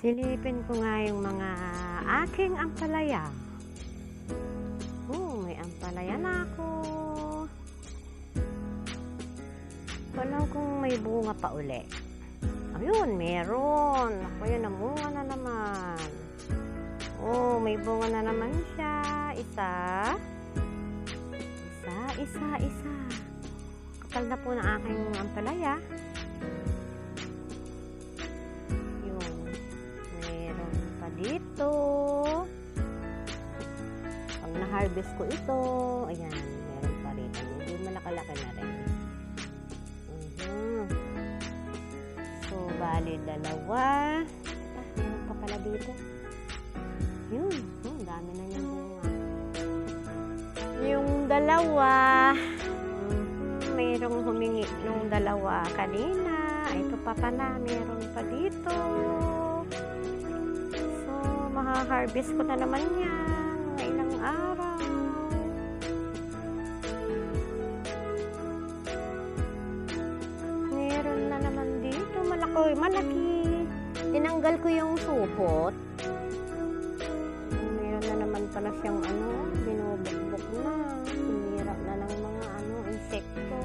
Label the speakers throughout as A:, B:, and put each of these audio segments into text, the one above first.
A: Silipin ko nga yung mga aking ampalaya. Oh, may ampalaya na ako. Wala kung may bunga pa uli. Ayun, meron. Ako yun, namunga na naman. Oh, may bunga na naman siya. Isa. Isa, isa, isa. Kapal na po ng aking ampalaya. Pag na-harvest ko ito, ayan, meron pa rito. Medyo malakalaki na rin. Mhm. So, bali dalawa. Ah, meron pa pala dito. Yun. Oh, dami na niyang bunga. Yung dalawa, mhm, mayroong humingi nung dalawa kanina. Ito pa pala, meron pa dito. So, maha-harvest ko na naman yan. Araw. Meron na naman dito. Malaki, malaki. Tinanggal ko yung supot. Meron na naman pala siyang ano, binubukbok na. Sinira na ng mga ano, insekto.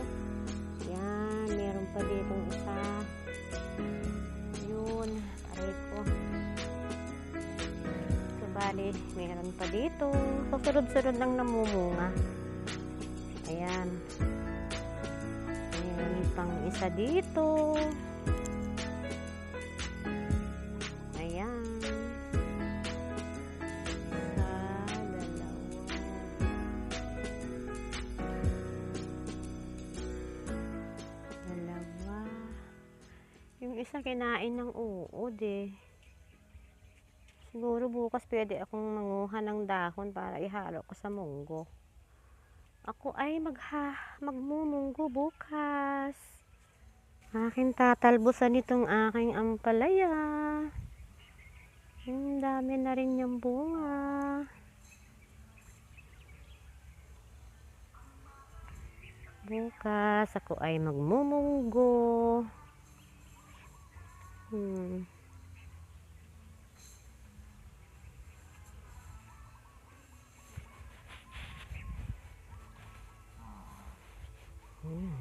A: Yan, meron pa ditong isa. Bali, meron pa dito. Susunod-sunod lang namumunga. Ayan. Meron pang isa dito. Ayan. Isa. Dalawa. Yung isa kinain ng uod eh. Siguro bukas pwede akong manguha ng dahon para ihalo ko sa munggo. Ako ay magha, magmumunggo bukas. Akin tatalbusan itong aking ampalaya. Ang dami na rin yung bunga. Bukas ako ay magmumunggo. Hmm. Mm.